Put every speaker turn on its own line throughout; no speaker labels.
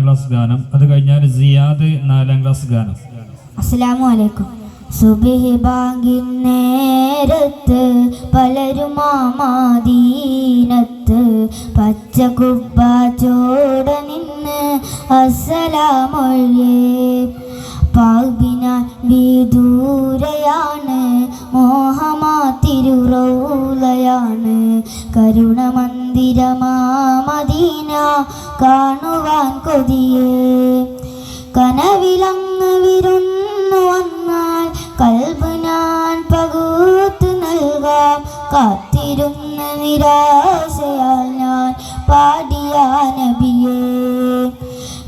നാലാം ക്ലാസ് ഗാനം. അത് കഴിഞ്ഞാൽ സിയാദ് നാലാം ക്ലാസ് ഗാനം.
അസ്സലാമു അലൈക്കും. സുബിഹി പലരും മാമാദീനത്ത് പച്ച കുപ്പ ചോട നിന്ന് അസലാമൊഴിയേ പാകിനാൽ വിദൂരയാണ് മോഹമാ തിരുറൗലയാണ്. കരുണമന്ദിരമാമദീന കാണുവാൻ കൊതിയേ. കനവിലങ്ങ് വിരുന്നു വന്നാൽ കൽബ് ഞാൻ പകുത്തു നൽകാം. കാത്തിരുന്ന നിരാശയാൽ ഞാൻ പാടിയ നബിയേ.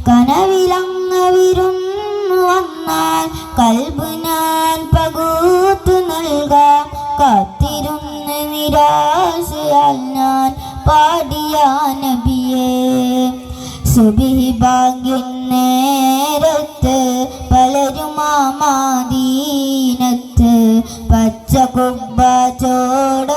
കനവിലങ്ങ് വിരുന്നു വന്നാൽ കൽബ് ഞാൻ പകുത്തു നൽകാം. കാത്തിരുന്ന നിരാശയാൽ ഞാൻ പാടിയ നബിയേ. സുബിഹി ബാങ്കിൻ നേരത്ത് പലരും മാമാദീനത്ത് പച്ച കുബ്ബ ചോട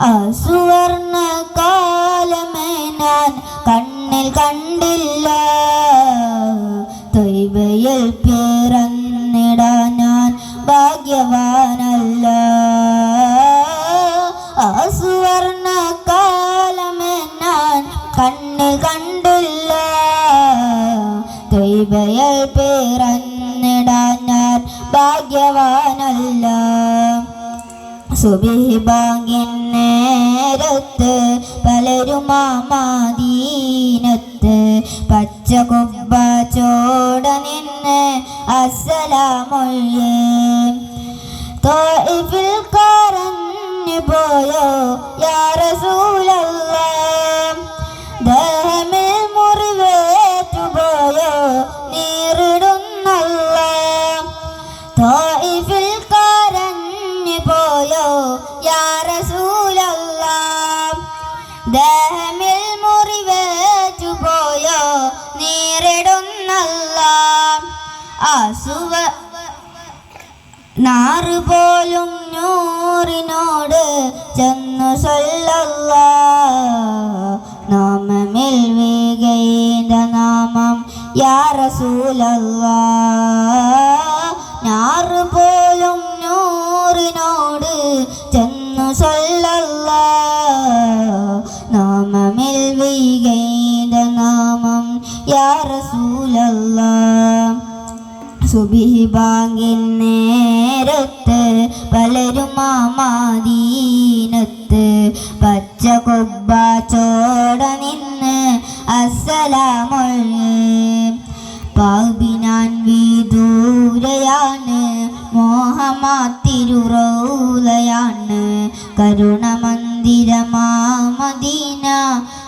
അസുവർണ കാലമേ ഞാൻ കണ്ണിൽ കണ്ടില്ല. തൊയ്ബയിൽ പിറന്നിടാൻ ഞാൻ ഭാഗ്യവാനല്ല. അസുവർണ കാലമേ ഞാൻ കണ്ണിൽ കണ്ടില്ല. തൊയ്ബയിൽ പിറന്നിടാൻ ഞാൻ ഭാഗ്യവാനല്ല. ബാങ്കിൻ നേരത്ത് പലരും ആമാദീനത്ത് പച്ച കുബ്ബ ചോട നിന്ന് അസലാമൊഴിയേ തോയിഫിൽ കരഞ്ഞു പോയോ യാ ദേഹമിൽ മുറിവേറ്റു പോയോ നീറിടുന്നല്ല അസുവ നാറ് പോലും നൂറിനോട് ചെന്നു സല്ലല്ല. നാമമിൽ വീകൈത നാമം യാ റസൂലല്ല. നാമമിൽ വൈകൈത നാമം യാ റസൂലല്ല സുബിഹി ബാങ്കിൻ നേരത്ത് പലരും മാമാദീനത്ത് പച്ച കൊബ്ബ ചോട നിന്ന് അസലാമൊഴി പാപിനാൻ വിദൂരയാണ് മോഹമാ തിരുറൗലയാണ് മദീന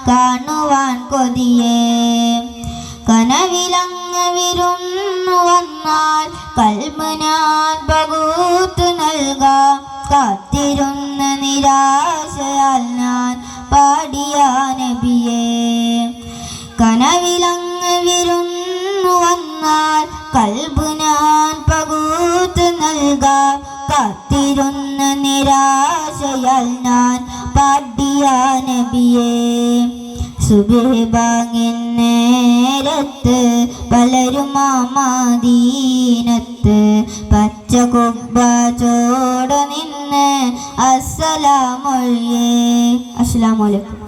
കാണുവാൻ കൊതിയേ. കനവിലങ്ങ് വിരുന്നു വന്നാൽ ഞാൻ പകൂത്ത് നൽകാം. കാത്തിരുന്ന നിരാശയാൽ ഞാൻ പാടിയ നബിയേ. കനവിലങ്ങ് വിരുന്നു വന്നാൽ കൽബ് നബിയേ സുബേ ബാങ്ങിൻ നേരത്ത് പലരും മാമാദീനത്ത് പച്ച കുബ്ബ ചോട നിന്ന് അസ്സലാമൊഴിയേ അസ്സലാമലൈക്കും